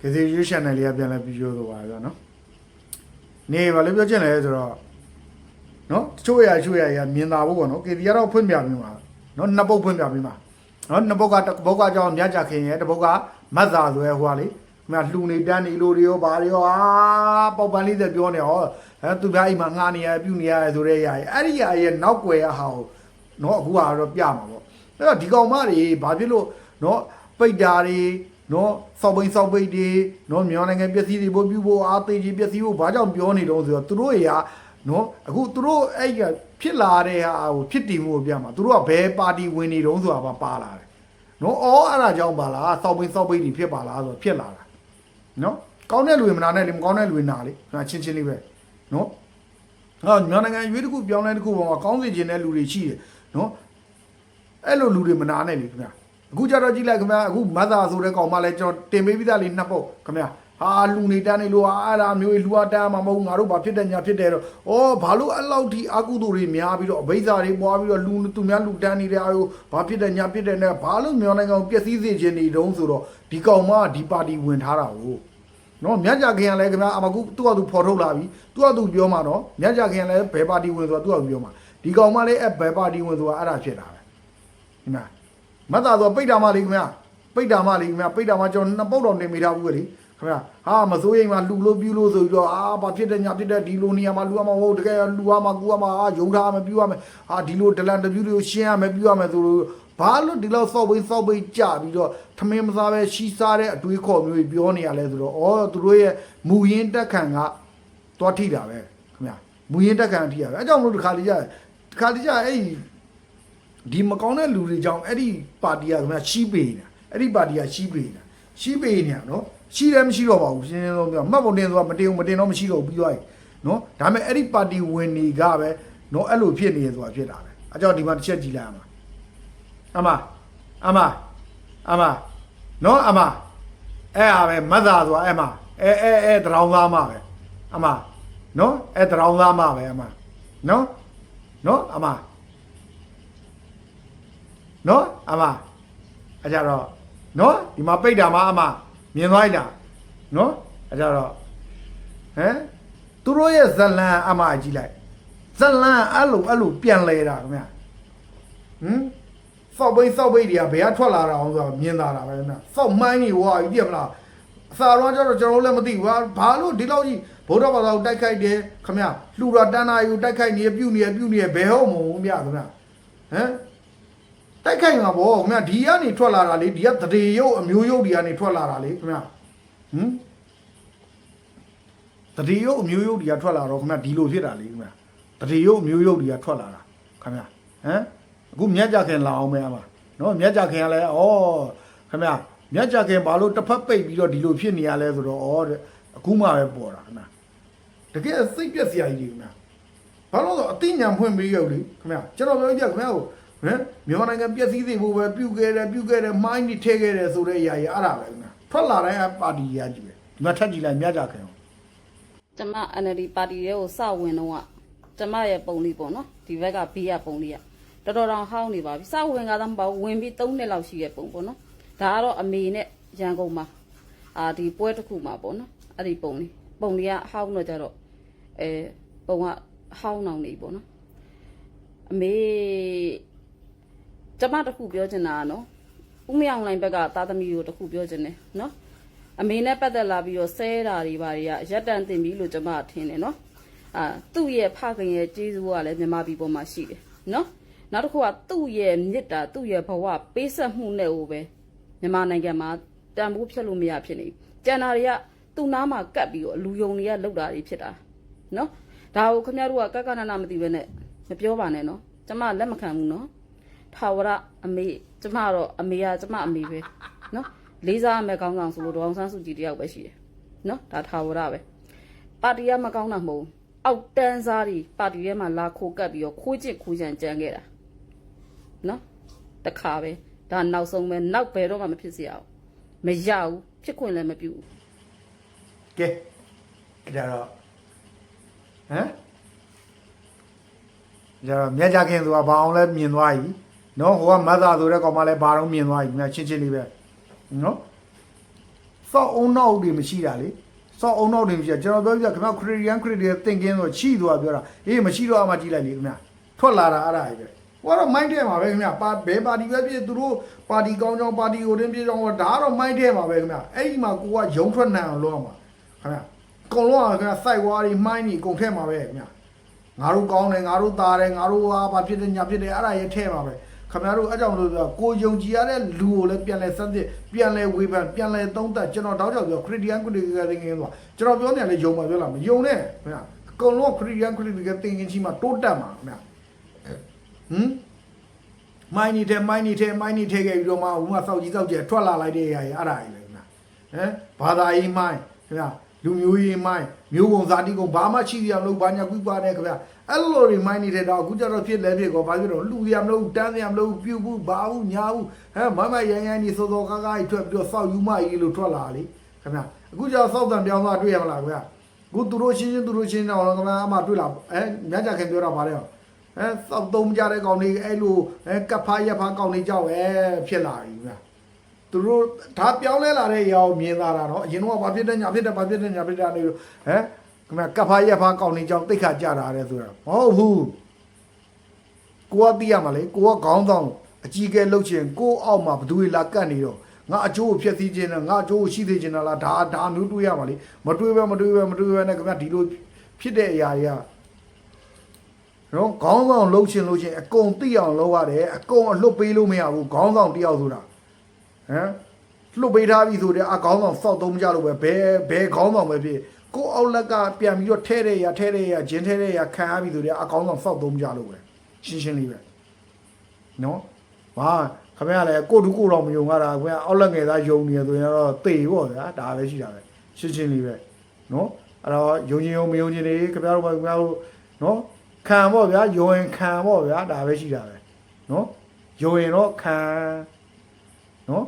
ကစီယူ channel လေးကပြန်လဲပြီးပြောတော့ပါဗျာနော်နေဘာလို့ပြောချင်လဲဆိုတော့နော်တချို့အရာတချို့အရာကြီးကမြင်သာဖို့ပေါ့နော်ကေဒီကတော့ဖွင့်ပြပြီးမှာနော်နှစ်ပုတ်ဖွင့်ပြပြီးမှာနော်နှစ်ပုတ်ကတစ်ပုတ်ကကြောင်းမြတ်ကြခင်ရဲ့တစ်ပုတ်ကမတ်သာဆိုရဲဟိုကလေခင်ဗျာလှူနေတန်းနေလို့တွေရောဘာတွေရောအာပေါက်ပန်းလေးသက်ပြောနေဟောအဲသူပြအိမ်မှာငှားနေရပြုနေရဆိုတဲ့ຢာကြီးအဲ့ဒီຢာရဲ့နောက်ွယ်ရဟာကိုနော်အခုကတော့ပြမှာပေါ့အဲ့တော့ဒီကောင်မတွေဘာဖြစ်လို့နော်ပိတ်တာတွေ နော်စောက်ပိန်စောက်ပိတ်တွေနော်မြန်မာနိုင်ငံပျက်စီးတွေဖို့ပြုဖို့အားသေးကြီးပျက်စီးဖို့ဘာကြောင့်ပြောနေတော့ဆိုတော့သူတို့တွေကနော်အခုသူတို့အဲ့ကဖြစ်လာတဲ့ဟာကိုဖြစ်တည်မှုကိုပြမှာသူတို့ကဘယ်ပါတီဝင်နေတုံးဆိုတာပါပါလာတယ်နော်အော်အဲ့ဒါကြောင့်ပါလားစောက်ပိန်စောက်ပိတ်တွေဖြစ်ပါလားဆိုတော့ဖြစ်လာတာနော်ကောင်းတဲ့လူတွေမနာနဲ့လေမကောင်းတဲ့လူတွေနာလေငါချင်းချင်းလေးပဲနော်ဟာမြန်မာနိုင်ငံရွေးတစ်ခုပြောင်းလဲတစ်ခုပေါ်မှာကောင်းစီခြင်းတဲ့လူတွေရှိတယ်နော်အဲ့လိုလူတွေမနာနဲ့လေခင်ဗျာ အခုကြတော့ကြည့်လိုက်ခင်ဗျာအခုမသာဆိုတဲ့ကောင်မလဲကျွန်တော်တင်ပေးပြီးသားလေးနှစ်ပုတ်ခင်ဗျာဟာလူနေတန်းနေလို့ဟာအဲ့ဒါမျိုးကြီးလူအတန်းမှာမဟုတ်ငါတို့ဘာဖြစ်တယ်ညာဖြစ်တယ်တော့ဩဘာလို့အဲ့လောက်ထိအကုသိုလ်တွေများပြီးတော့အဘိဇာတွေပွားပြီးတော့လူသူများလူတန်းနေတဲ့အာကိုဘာဖြစ်တယ်ညာဖြစ်တယ်နဲ့ဘာလို့မြန်မာနိုင်ငံကိုပျက်စီးစေခြင်းနေတုံးဆိုတော့ဒီကောင်မကဒီပါတီဝင်ထားတာကိုနော်မြတ်ကြခင်ကလည်းခင်ဗျာအမကူသူ့အတူဖော်ထုတ်လာပြီသူ့အတူပြောမှာတော့မြတ်ကြခင်ကလည်းဘယ်ပါတီဝင်ဆိုတာသူ့အတူပြောမှာဒီကောင်မလေးအဲ့ဘယ်ပါတီဝင်ဆိုတာအဲ့ဒါဖြစ်တာပဲဒီမှာ မတ်တာဆိုပိတ်တာမလေးခင်ဗျာပိတ်တာမလေးခင်ဗျာပိတ်တာမကျွန်တော်နှစ်ပုတ်တော်တင်မိထားဘူးလေခင်ဗျာဟာမစိုးရိမ်မှာလူလို့ပြူလို့ဆိုပြီးတော့အာဘာဖြစ်တယ်ညာဖြစ်တယ်ဒီလိုနေရာမှာလူရမှာဟုတ်တကယ်လူရမှာကူရမှာအာယုံထားမှာပြူရမယ်ဟာဒီလိုဒလန်တပြူတွေကိုရှင်းရမယ်ပြူရမယ်ဆိုလို့ဘာလို့ဒီလောက်စောက်ပိတ်စောက်ပိတ်ကြပြီးတော့ထမင်းမစားပဲရှီးစားတဲ့အတွေးခေါ်မျိုးကြီးပြောနေရလဲဆိုတော့ဩသူတို့ရဲ့မူရင်းတက်ခံကသွားထိတာပဲခင်ဗျာမူရင်းတက်ခံထိရပဲအဲကြောင့်မလို့ဒီခါလေးကြဒီခါလေးကြအဲ့ ဒီဒီမကောင်းတဲ့လူတွေကြောင့်အဲ့ဒီပါတီကခင်ဗျာရှိပေနေတာအဲ့ဒီပါတီကရှိပေနေတာရှိပေနေတာနော်ရှိတယ်မရှိတော့ပါဘူးရှင်းရှင်းလုံးပြောမှတ်ပုံတင်ဆိုတာမတင်ဘူးမတင်တော့မရှိတော့ဘူးပြီးသွားပြီနော်ဒါပေမဲ့အဲ့ဒီပါတီဝင်တွေကပဲနော်အဲ့လိုဖြစ်နေရဆိုတာဖြစ်တာပဲအကြောင်းဒီမှာတစ်ချက်ကြည့်လိုက်အောင်အမအမအမနော်အမအဲ့ဟာပဲမတ်သာဆိုတာအဲ့မအဲအဲအဲတရောင်းသားမပဲအမနော်အဲတရောင်းသားမပဲအမနော်နော်အမ နော်အမအကြတော့နော်ဒီမှာပိတ်တာမအမမြင်သွားလိုက်တာနော်အကြတော့ဟမ်သူတို့ရဲ့ဇလန်အမကြည့်လိုက်ဇလန်အဲ့လိုအဲ့လိုပြန်လဲတာခင်ဗျဟမ်စောက်ပိတ်စောက်ပိတ်တွေကဘယ်ကထွက်လာတာအောင်ဆိုတော့မြင်သာတာပဲခင်ဗျစောက်မှန်းကြီးဟွာကြီးပြမလားအစာတော့ကျတော့ကျွန်တော်တို့လည်းမသိဘူးဟာဘာလို့ဒီလောက်ကြီးဗုဒ္ဓဘာသာကိုတိုက်ခိုက်တယ်ခင်ဗျလှူတာတန်းတာယူတိုက်ခိုက်နေပြုတ်နေပြုတ်နေဘယ်ဟုတ်မဟုတ်မြခင်ဗျဟမ် တိုက်ခိုက်မှာဗောခင်ဗျာဒီကနေထွက်လာတာလေဒီကတရေရုပ်အမျိုးရုပ်ဒီကနေထွက်လာတာလေခင်ဗျာဟမ်တရေရုပ်အမျိုးရုပ်ဒီကထွက်လာတော့ခင်ဗျာဒီလိုဖြစ်တာလေခင်ဗျာတရေရုပ်အမျိုးရုပ်ဒီကထွက်လာတာခင်ဗျာဟမ်အခုမြတ်ကြခင်လာအောင်မဲအမနော်မြတ်ကြခင်ကလည်းဩခင်ဗျာမြတ်ကြခင်ဘာလို့တစ်ဖက်ပိတ်ပြီးတော့ဒီလိုဖြစ်နေရလဲဆိုတော့ဩတဲ့အခုမှပဲပေါ်တာခင်ဗျာတကယ်စိတ်ပြက်စရာကြီးတွေခင်ဗျာဘာလို့လဲဆိုတော့အသိဉာဏ်ဖွင့်ပေးရုပ်လေခင်ဗျာကျွန်တော်ပြောပြခင်ဗျာကို ဟမ်မြန်မာနိုင်ငံပျက်စီးစေဖို့ပဲပြုတ်ခဲ့တယ်ပြုတ်ခဲ့တယ်မိုင်းနေထဲခဲ့တယ်ဆိုတဲ့အရာကြီးအဲ့ဒါပဲခင်ဗျာထွက်လာတိုင်းအပါတီရကြီးပဲဒီမှာထက်ကြည့်လိုက်မြတ်ကြခင်အောင်ကျမ NLD ပါတီရဲ့ကိုစဝင်တော့ကကျမရဲ့ပုံလေးပေါ့နော်ဒီဘက်ကဘေးရပုံလေးကတော်တော်တောင်ဟောင်းနေပါပြီစဝင်ကားသားမပေါ့ဝင်ပြီး3နှစ်လောက်ရှိရဲ့ပုံပေါ့နော်ဒါကတော့အမေနဲ့ရန်ကုန်မှာအာဒီပွဲတစ်ခုမှာပေါ့နော်အဲ့ဒီပုံလေးပုံလေးကဟောင်းတော့ကြတော့အဲပုံကဟောင်းအောင်နေပေါ့နော်အမေ ကျမတစ်ခုပြောချင်တာကနော်ဦးမအောင်လိုင်းဘက်ကသားသမီးကိုတစ်ခုပြောချင်တယ်နော်အမေနဲ့ပတ်သက်လာပြီးတော့ဆဲတာတွေဘာတွေကရက်တန်တင်ပြီလို့ကျွန်မထင်တယ်နော်အာသူ့ရဲ့ဖခင်ရဲ့ကျေးဇူးကလည်းမြန်မာပြည်ပေါ်မှာရှိတယ်နော်နောက်တစ်ခုကသူ့ရဲ့မြစ်တာသူ့ရဲ့ဘဝပေးဆက်မှုနဲ့ဟိုပဲမြန်မာနိုင်ငံမှာတန်ဖိုးဖြတ်လို့မရဖြစ်နေပြီကျန်တာတွေကသူ့နားမှာကတ်ပြီးတော့လူယုံတွေကလောက်တာတွေဖြစ်တာနော်ဒါကိုခင်ဗျားတို့ကကကနနမသိဘဲနဲ့မပြောပါနဲ့နော်ကျမလက်မခံဘူးနော် ထာဝရအမေကျမတော့အမေကကျမအမေပဲနော်လေးစားရမယ်ကောင်းကောင်ဆိုလို့ဒေါအောင်ဆန်းစုကြည်တယောက်ပဲရှိတယ်နော်ဒါထာဝရပဲပါတီကမကောင်းတာမဟုတ်ဘူးအောက်တန်းစားတွေပါတီထဲမှာလာခိုးကပ်ပြီးတော့ခိုးချစ်ခိုးချန်ကြံခဲ့တာနော်တခါပဲဒါနောက်ဆုံးပဲနောက်ဘယ်တော့မှမဖြစ်စေရအောင်မရဘူးဖြစ်ခွင့်လည်းမပြုဘူးကဲအဲ့ဒါတော့ဟမ်ကြတော့မြတ်ကြခင်ဆိုတာဘာအောင်လဲမြင်သွားပြီ နော်ဟိုကမတ်သာဆိုတဲ့ကောင်မလဲဘာတော့မြင်သွားပြီမြတ်ချင်းချင်းလေးပဲနော်စောက်အုံနောက်တွေမရှိတာလေစောက်အုံနောက်တွေမရှိတာကျွန်တော်ပြောပြခင်ဗျာ Christian Christian thinking ဆိုချိသွားပြောတာအေးမရှိတော့အမှကြည့်လိုက်လေခင်ဗျာထွက်လာတာအဲ့ဒါပဲဟိုကတော့ mind ထဲမှာပဲခင်ဗျာပါဘယ်ပါတီပဲဖြစ်သူတို့ပါတီကောင်းကြောင်းပါတီကိုတင်းပြေးကြောင်းဒါကတော့ mind ထဲမှာပဲခင်ဗျာအဲ့ဒီမှာကိုကယုံထွက်နိုင်အောင်လုပ်အောင်ပါခင်ဗျာအကုန်လုံးကခင်ဗျာ site ဝါးတွေ mind တွေအကုန်ထဲမှာပဲခင်ဗျာငါတို့ကောင်းတယ်ငါတို့သားတယ်ငါတို့ဟာဘာဖြစ်တယ်ညာဖြစ်တယ်အဲ့ဒါရဲ့ထဲမှာပဲ ခင်ဗျားတို့အကြောင်းလို့ပြောကိုယုံကြည်ရတဲ့လူကိုလည်းပြန်လဲစသစ်ပြန်လဲဝေဖန်ပြန်လဲသုံးသပ်ကျွန်တော်တောက်ကြောက်ပြောခရစ်ယာန်ခရစ်ယာန်သင်္ကင်းဆိုကျွန်တော်ပြောနေတယ်ယုံပါပြောလားမယုံနဲ့ခင်ဗျာအကုန်လုံးခရစ်ယာန်ခရစ်ယာန်သင်္ကင်းကြီးမှာတိုးတက်မှာခင်ဗျာဟမ်မိုင်းနေတဲ့မိုင်းနေတဲ့မိုင်းနေထဲခဲ့ပြီးတော့မှဟိုမှာစောက်ကြီးစောက်ကျဲထွက်လာလိုက်တဲ့ຢာကြီးအဲ့ဒါကြီးပဲခင်ဗျာဟမ်ဘာသာရေးမိုင်းခင်ဗျာလူမျိုးရေးမိုင်းမျိုးကုံဇာတိကုံဘာမှရှိရမလို့ဘာညာကွီးပါနဲ့ခင်ဗျာ အဲ့လိုတွေမိုင်းနေတဲ့တော့အခုကျတော့ဖြစ်လဲဖြစ်ကောဘာဖြစ်တော့လူရမလို့တန်းရမလို့ပြုတ်ဘူးဘာဘူးညာဘူးဟဲ့မမရန်ရန်ဒီစောစောကားကားကြီးထွက်ပြီးတော့စောက်ယူမကြီးလို့ထွက်လာလေခင်ဗျာအခုကျတော့စောက်တန်ပြောင်းသွားတွေ့ရမလားခင်ဗျာအခုသူတို့ချင်းချင်းသူတို့ချင်းတော့ခင်ဗျာအမှတွေ့လာအဲမြတ်ကြခင်ပြောတော့ဗါတယ်အဲစောက်သုံးကြတဲ့ကောင်တွေအဲ့လိုအဲကပ်ဖားရက်ဖားကောင်တွေကြောက်အဲဖြစ်လာပြီခင်ဗျာသူတို့ဒါပြောင်းလဲလာတဲ့ရောင်မြင်လာတာနော်အရင်တော့ဘာဖြစ်တဲ့ညာဖြစ်တဲ့ဘာဖြစ်တဲ့ညာဖြစ်တဲ့နေလို့ဟမ် ခင်ဗျကပ်ဖားရက်ဖားကောင်းနေကြောင်းတိတ်ခါကြတာတဲ့ဆိုတာမဟုတ်ဘူးကိုကသိရမှာလေကိုကခေါင်းဆောင်အကြီးကဲလှုပ်ချင်ကိုအောက်မှာဘသူတွေလာကတ်နေတော့ငါအကျိုးကိုဖျက်ဆီးခြင်းနဲ့ငါအကျိုးကိုရှိသေးခြင်းလားဒါဒါမျိုးတွေးရမှာလေမတွေးပဲမတွေးပဲမတွေးပဲနဲ့ခင်ဗျဒီလိုဖြစ်တဲ့အရာတွေကနော်ခေါင်းဆောင်လှုပ်ချင်လှုပ်ချင်အကုန်သိအောင်လုပ်ရတယ်အကုန်အလွတ်ပေးလို့မရဘူးခေါင်းဆောင်တယောက်ဆိုတာဟမ်လှုပ်ပေးထားပြီဆိုတဲ့အကောင်းဆောင်စောက်သုံးကြလို့ပဲဘယ်ဘယ်ခေါင်းဆောင်ပဲဖြစ် ကိုယ့်အောက်လက်ကပြန်ပြီးတော့ထဲတဲ့ရထဲတဲ့ရဂျင်းထဲတဲ့ရခံရပြီဆိုတဲ့အကောင်းဆောင်စောက်သုံးကြလို့ပဲရှင်းရှင်းလေးပဲနော်ဘာခင်ဗျားလည်းကိုတူကိုတော့မယုံရတာခင်ဗျာအောက်လက်ငယ်သားယုံနေရဆိုရင်တော့တေပေါ့ဗျာဒါပဲရှိတာပဲရှင်းရှင်းလေးပဲနော်အဲ့တော့ယုံချင်းယုံမယုံချင်းတွေခင်ဗျားတို့ဘာခင်ဗျားတို့နော်ခံပေါ့ဗျာယုံရင်ခံပေါ့ဗျာဒါပဲရှိတာပဲနော်ယုံရင်တော့ခံနော်